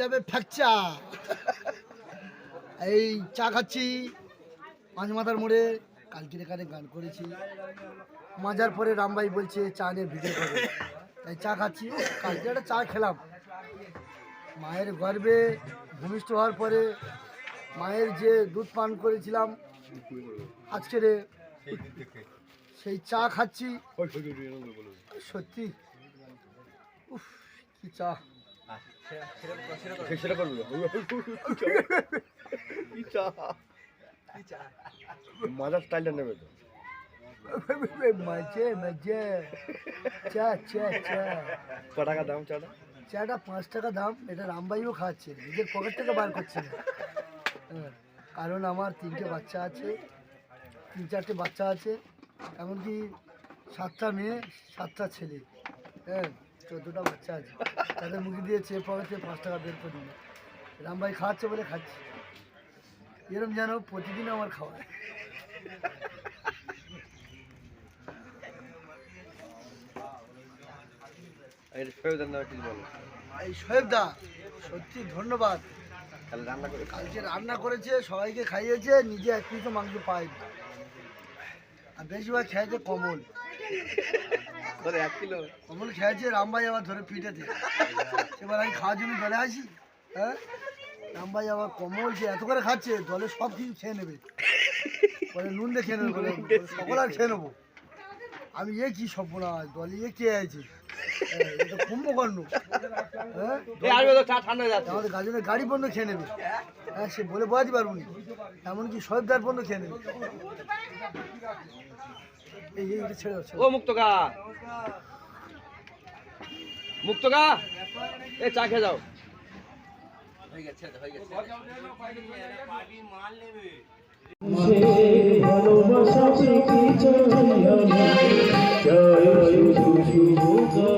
যাবে ফ্র্যাকচার। এই চা খাচ্ছি পাঁচ মাথার মোড়ে। কালকির এখানে গান করেছি। মাজার পরে রামবাই বলছে চা নিয়ে ভিডিও করে তাই চা খাচ্ছি। কালকে একটা চা খেলাম। মায়ের গর্বে ভূমিষ্ঠ হওয়ার পরে মায়ের যে দুধ পান করেছিলাম আজকের সেই চা খাচ্ছি। সত্যি? উফ কি চা। সেটা করব মাজার স্টাইলটা নেবে তো। মজে মজে। চা চা চা। ক টাকা দাম চাটা? চাটা পাঁচ টাকা দাম এটা রামবাইও খাচ্ছে নিজের পকেট থেকে বার করছে। না হ্যাঁ, কারণ আমার তিনটে বাচ্চা আছে তিন চারটে বাচ্চা আছে এমনকি সাতটা মেয়ে সাতটা ছেলে। হ্যাঁ চোদ্দোটা বাচ্চা আছে। তাদের মুখে দিয়ে চেয়ে পকেটে পাঁচ টাকা বের করে দিল। রামবাই খাওয়াচ্ছে বলে খাচ্ছি। এরম যেন প্রতিদিন আমার খাওয়ায় এর ফেরত নাম ঠিক বলো? এই সোহেব দা সত্যি ধন্যবাদ। তাহলে রান্না করে কালকে রান্না করেছে সবাইকে খাইয়েছে নিজে এক পিসও মাংস পায়নি। আর বেশিরভাগ খেয়েছে কমল। করে এক কিলো। কমল খেয়েছে, রামবাই আবার ধরে পিঠেতে এবার আমি খাওয়ার জন্য দলে আসি হ্যাঁ? রামবাই আবার কমল যে এত করে খাচ্ছে, দলে সব কিছু খেয়ে নেবে। বলে নুন দিয়ে খেয়ে নেবে সকল আর খেয়ে নেব। আমি এ কি সর্বনাশ, দলে এ কে আছে? কুম্ভকর্ণ হ্যাঁ হয়ে যাচ্ছে আমাদের গাজনের গাড়ি পণ্য খেয়ে নেবে হ্যাঁ সে বলে বোঝাতে পারব না এমনকি সবদার পণ্য খেয়ে নেবে এই ছেড়ে দাও, ও মুক্তকা মুক্তকা এ চা খেয়ে যাও ভালোবাসা কি জয় শুধু শুধু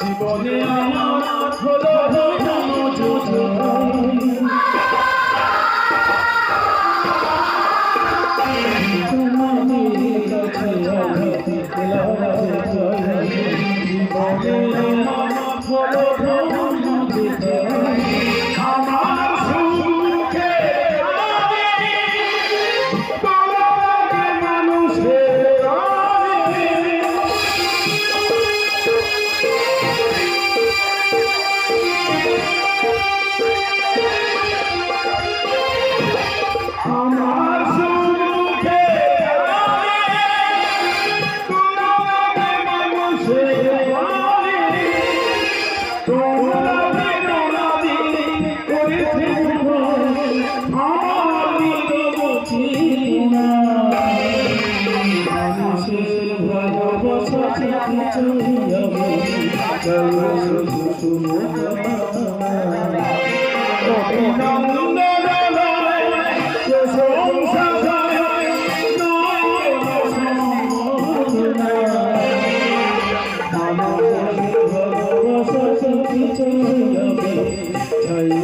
জীবনে আমার হলো Jai